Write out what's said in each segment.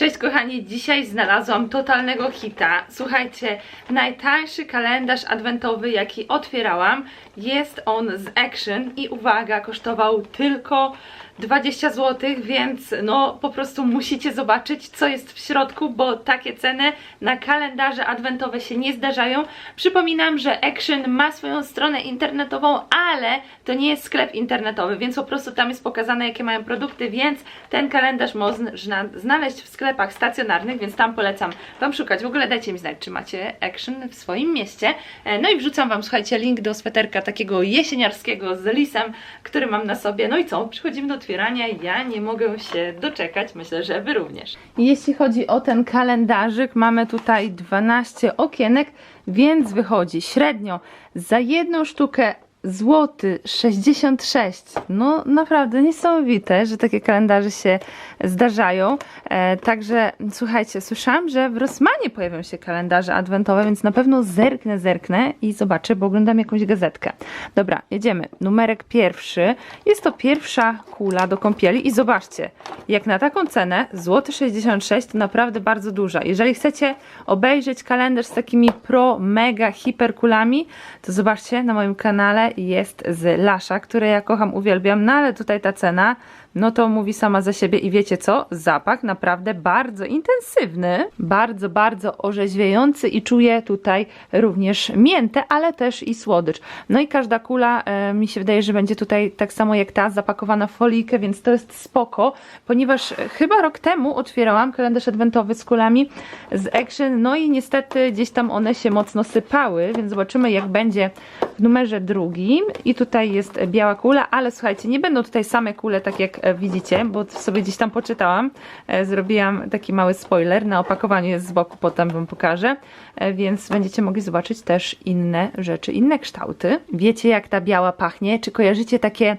Cześć kochani, dzisiaj znalazłam totalnego hita. Słuchajcie, najtańszy kalendarz adwentowy jaki otwierałam jest on z Action i uwaga, kosztował tylko 20 zł, więc no po prostu musicie zobaczyć co jest w środku, bo takie ceny na kalendarze adwentowe się nie zdarzają. Przypominam, że Action ma swoją stronę internetową, ale to nie jest sklep internetowy, więc po prostu tam jest pokazane jakie mają produkty, więc ten kalendarz można znaleźć w sklepach stacjonarnych, więc tam polecam Wam szukać. W ogóle dajcie mi znać, czy macie Action w swoim mieście. E, No i wrzucam Wam, słuchajcie, link do sweterka takiego jesieniarskiego z lisem, który mam na sobie. No i co? Przechodzimy do otwierania. Ja nie mogę się doczekać, myślę, że Wy również. Jeśli chodzi o ten kalendarzyk, mamy tutaj 12 okienek, więc wychodzi średnio za jedną sztukę złoty 66. No naprawdę niesamowite, że takie kalendarze się zdarzają. E, także słuchajcie, słyszałam, że w Rosmanie pojawią się kalendarze adwentowe, więc na pewno zerknę, zerknę i zobaczę, bo oglądam jakąś gazetkę. Dobra, jedziemy. Numerek pierwszy. Jest to pierwsza kula do kąpieli i zobaczcie, jak na taką cenę złoty 66 to naprawdę bardzo duża. Jeżeli chcecie obejrzeć kalendarz z takimi pro, mega, hiper kulami, to zobaczcie na moim kanale jest z Lasza, które ja kocham, uwielbiam, no ale tutaj ta cena, no to mówi sama za siebie i wiecie co? Zapach naprawdę bardzo intensywny, bardzo, bardzo orzeźwiający i czuję tutaj również miętę, ale też i słodycz. No i każda kula e, mi się wydaje, że będzie tutaj tak samo jak ta, zapakowana w folijkę, więc to jest spoko, ponieważ chyba rok temu otwierałam kalendarz adwentowy z kulami z Action, no i niestety gdzieś tam one się mocno sypały, więc zobaczymy jak będzie w numerze drugim i tutaj jest biała kula, ale słuchajcie, nie będą tutaj same kule, tak jak e, widzicie, bo sobie gdzieś tam poczytałam, e, zrobiłam taki mały spoiler, na opakowaniu jest z boku, potem wam pokażę, e, więc będziecie mogli zobaczyć też inne rzeczy, inne kształty. Wiecie jak ta biała pachnie? Czy kojarzycie takie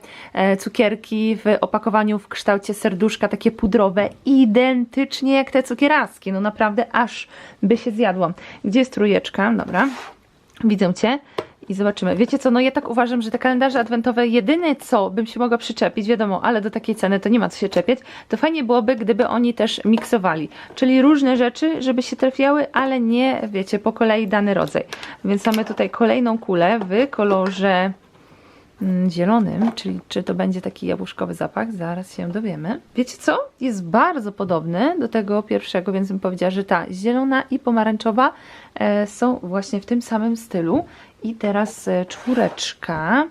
cukierki w opakowaniu w kształcie serduszka, takie pudrowe, identycznie jak te cukieraski, no naprawdę aż by się zjadło. Gdzie jest trójeczka? Dobra, widzę Cię i zobaczymy. Wiecie co, no ja tak uważam, że te kalendarze adwentowe jedyne co bym się mogła przyczepić, wiadomo, ale do takiej ceny to nie ma co się czepiać, to fajnie byłoby, gdyby oni też miksowali, czyli różne rzeczy, żeby się trafiały, ale nie, wiecie, po kolei dany rodzaj. Więc mamy tutaj kolejną kulę w kolorze zielonym, czyli czy to będzie taki jabłuszkowy zapach, zaraz się dowiemy. Wiecie co? Jest bardzo podobny do tego pierwszego, więc bym powiedziała, że ta zielona i pomarańczowa e, są właśnie w tym samym stylu. I teraz e, czwóreczka.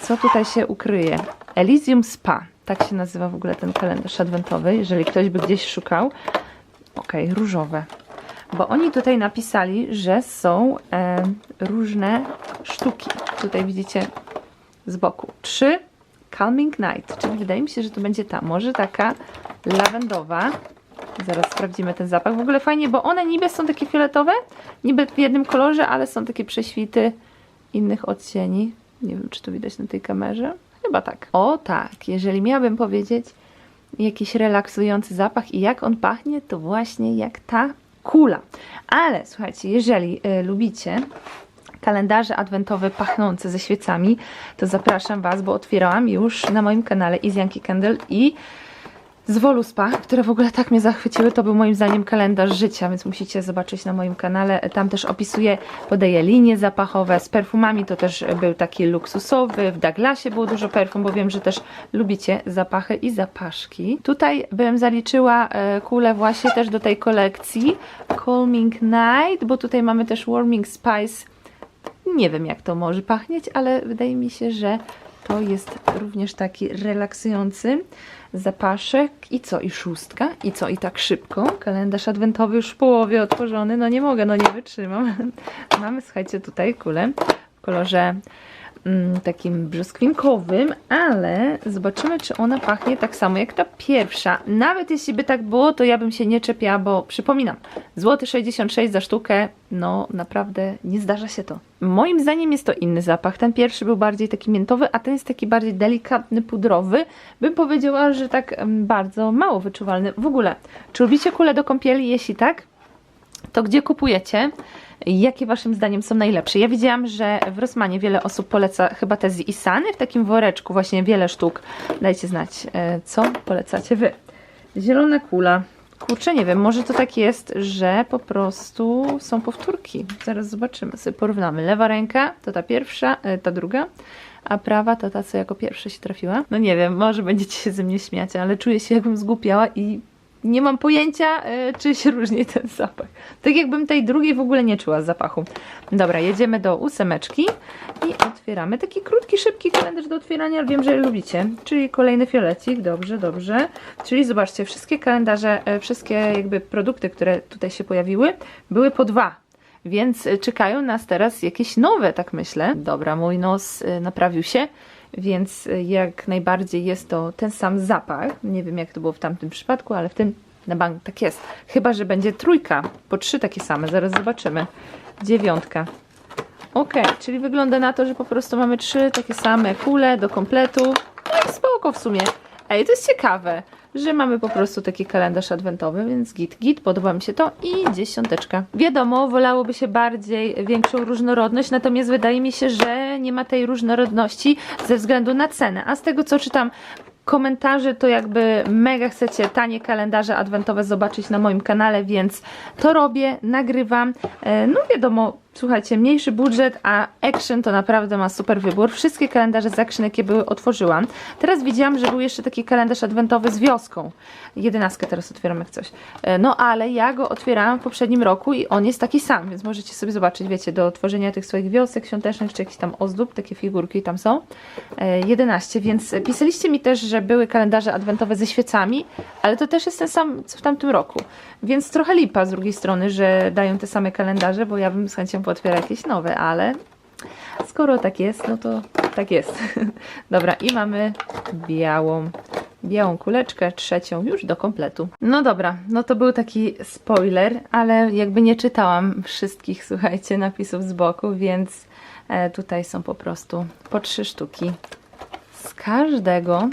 Co tutaj się ukryje? Elysium Spa. Tak się nazywa w ogóle ten kalendarz adwentowy, jeżeli ktoś by gdzieś szukał. Ok, różowe. Bo oni tutaj napisali, że są e, różne sztuki. Tutaj widzicie z boku. Trzy Calming Night, czyli wydaje mi się, że to będzie ta, może taka lawendowa. Zaraz sprawdzimy ten zapach. W ogóle fajnie, bo one niby są takie fioletowe, niby w jednym kolorze, ale są takie prześwity innych odcieni. Nie wiem, czy to widać na tej kamerze. Chyba tak. O tak, jeżeli miałabym powiedzieć jakiś relaksujący zapach i jak on pachnie, to właśnie jak ta kula. Ale słuchajcie, jeżeli y, lubicie kalendarze adwentowe pachnące ze świecami, to zapraszam Was, bo otwierałam już na moim kanale Yankee Candle i z Woluspa, które w ogóle tak mnie zachwyciły, to był moim zdaniem kalendarz życia, więc musicie zobaczyć na moim kanale. Tam też opisuję, podaję linie zapachowe z perfumami, to też był taki luksusowy, w Douglasie było dużo perfum, bo wiem, że też lubicie zapachy i zapaszki. Tutaj bym zaliczyła e, kulę właśnie też do tej kolekcji Calming Night, bo tutaj mamy też Warming Spice. Nie wiem jak to może pachnieć, ale wydaje mi się, że to jest również taki relaksujący zapaszek. I co? I szóstka? I co? I tak szybko? Kalendarz adwentowy już w połowie otworzony. No nie mogę, no nie wytrzymam. Mamy, słuchajcie, tutaj kulę w kolorze takim brzoskwinkowym, ale zobaczymy, czy ona pachnie tak samo jak ta pierwsza. Nawet jeśli by tak było, to ja bym się nie czepiała, bo przypominam, złoty 66 za sztukę, no naprawdę nie zdarza się to. Moim zdaniem jest to inny zapach. Ten pierwszy był bardziej taki miętowy, a ten jest taki bardziej delikatny, pudrowy. Bym powiedziała, że tak em, bardzo mało wyczuwalny. W ogóle, czy lubicie kule do kąpieli? Jeśli tak, to gdzie kupujecie? Jakie waszym zdaniem są najlepsze? Ja widziałam, że w Rosmanie wiele osób poleca chyba te z Isany w takim woreczku, właśnie wiele sztuk. Dajcie znać, e, co polecacie wy. Zielona kula, Kurczę, nie wiem, może to tak jest, że po prostu są powtórki. Zaraz zobaczymy, sobie porównamy. Lewa ręka to ta pierwsza, e, ta druga, a prawa to ta, co jako pierwsza się trafiła. No nie wiem, może będziecie się ze mnie śmiać, ale czuję się jakbym zgłupiała i nie mam pojęcia, e, czy się różni ten zapach. Tak jakbym tej drugiej w ogóle nie czuła zapachu. Dobra, jedziemy do ósemeczki i otwieramy. Taki krótki, szybki kalendarz do otwierania, wiem, że lubicie. Czyli kolejny fiolecik, dobrze, dobrze. Czyli zobaczcie, wszystkie kalendarze, e, wszystkie jakby produkty, które tutaj się pojawiły, były po dwa. Więc e, czekają nas teraz jakieś nowe, tak myślę. Dobra, mój nos e, naprawił się, więc e, jak najbardziej jest to ten sam zapach. Nie wiem, jak to było w tamtym przypadku, ale w tym na bank tak jest. Chyba, że będzie trójka, po trzy takie same, zaraz zobaczymy. Dziewiątka. Ok, czyli wygląda na to, że po prostu mamy trzy takie same kule do kompletu. No i spoko w sumie. Ej, to jest ciekawe, że mamy po prostu taki kalendarz adwentowy, więc git, git, podoba mi się to i dziesiąteczka. Wiadomo, wolałoby się bardziej większą różnorodność, natomiast wydaje mi się, że nie ma tej różnorodności ze względu na cenę. A z tego co czytam komentarzy, to jakby mega chcecie tanie kalendarze adwentowe zobaczyć na moim kanale, więc to robię, nagrywam. E, No wiadomo, słuchajcie, mniejszy budżet, a Action to naprawdę ma super wybór. Wszystkie kalendarze z Action, jakie były, otworzyłam. Teraz widziałam, że był jeszcze taki kalendarz adwentowy z wioską. Jedenastkę teraz otwieram jak coś. E, No ale ja go otwierałam w poprzednim roku i on jest taki sam, więc możecie sobie zobaczyć, wiecie, do tworzenia tych swoich wiosek świątecznych, czy jakichś tam ozdób, takie figurki tam są. E, 11, więc pisaliście mi też, że były kalendarze adwentowe ze świecami, ale to też jest ten sam, co w tamtym roku. Więc trochę lipa z drugiej strony, że dają te same kalendarze, bo ja bym z chęcią pootwierała jakieś nowe, ale skoro tak jest, no to tak jest. Dobra, i mamy białą, białą kuleczkę, trzecią już do kompletu. No dobra, no to był taki spoiler, ale jakby nie czytałam wszystkich, słuchajcie, napisów z boku, więc e, tutaj są po prostu po trzy sztuki z każdego,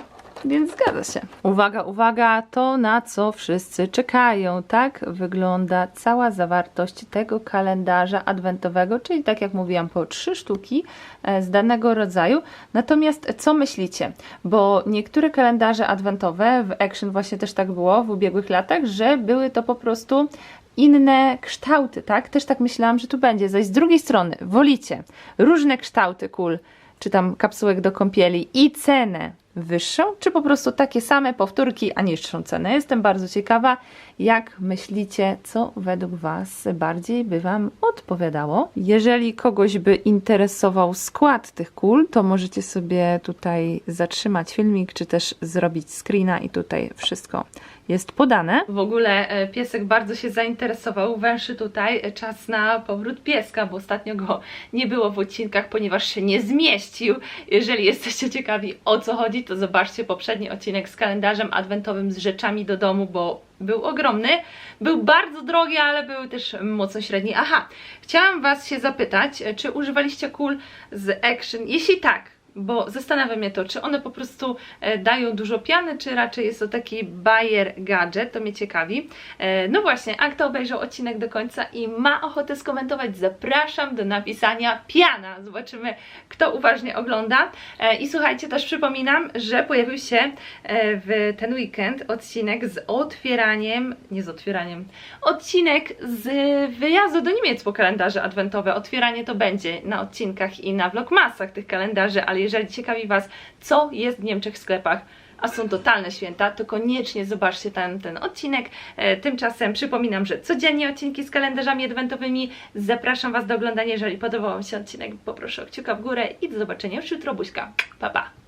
więc zgadza się. Uwaga, uwaga, to na co wszyscy czekają. Tak wygląda cała zawartość tego kalendarza adwentowego, czyli tak jak mówiłam, po trzy sztuki e, z danego rodzaju. Natomiast co myślicie? Bo niektóre kalendarze adwentowe w Action właśnie też tak było w ubiegłych latach, że były to po prostu inne kształty, tak? Też tak myślałam, że tu będzie. Zaś z drugiej strony, wolicie różne kształty kul, czy tam kapsułek do kąpieli i cenę wyższą, czy po prostu takie same powtórki, a niższą cenę. Jestem bardzo ciekawa, jak myślicie, co według Was bardziej by Wam odpowiadało. Jeżeli kogoś by interesował skład tych kul, to możecie sobie tutaj zatrzymać filmik, czy też zrobić screena i tutaj wszystko jest podane. W ogóle e, piesek bardzo się zainteresował, węszy tutaj e, czas na powrót pieska, bo ostatnio go nie było w odcinkach, ponieważ się nie zmieścił. Jeżeli jesteście ciekawi o co chodzi, to zobaczcie poprzedni odcinek z kalendarzem adwentowym z rzeczami do domu, bo był ogromny, był bardzo drogi, ale był też mocno średni. Aha, chciałam Was się zapytać, e, czy używaliście kul z Action? Jeśli tak, bo zastanawia mnie to, czy one po prostu e, dają dużo piany, czy raczej jest to taki bajer gadżet, to mnie ciekawi. E, no właśnie, a kto obejrzał odcinek do końca i ma ochotę skomentować, zapraszam do napisania piana. Zobaczymy, kto uważnie ogląda. E, I słuchajcie, też przypominam, że pojawił się w ten weekend odcinek z otwieraniem, nie z otwieraniem, odcinek z wyjazdu do Niemiec po kalendarze adwentowe. Otwieranie to będzie na odcinkach i na vlogmasach tych kalendarzy, ale jeżeli ciekawi Was, co jest w Niemczech w sklepach, a są totalne święta, to koniecznie zobaczcie ten, ten odcinek. E, tymczasem przypominam, że codziennie odcinki z kalendarzami adwentowymi. Zapraszam Was do oglądania. Jeżeli podobał Wam się odcinek, poproszę o kciuka w górę i do zobaczenia już jutro. Buźka. Pa, pa.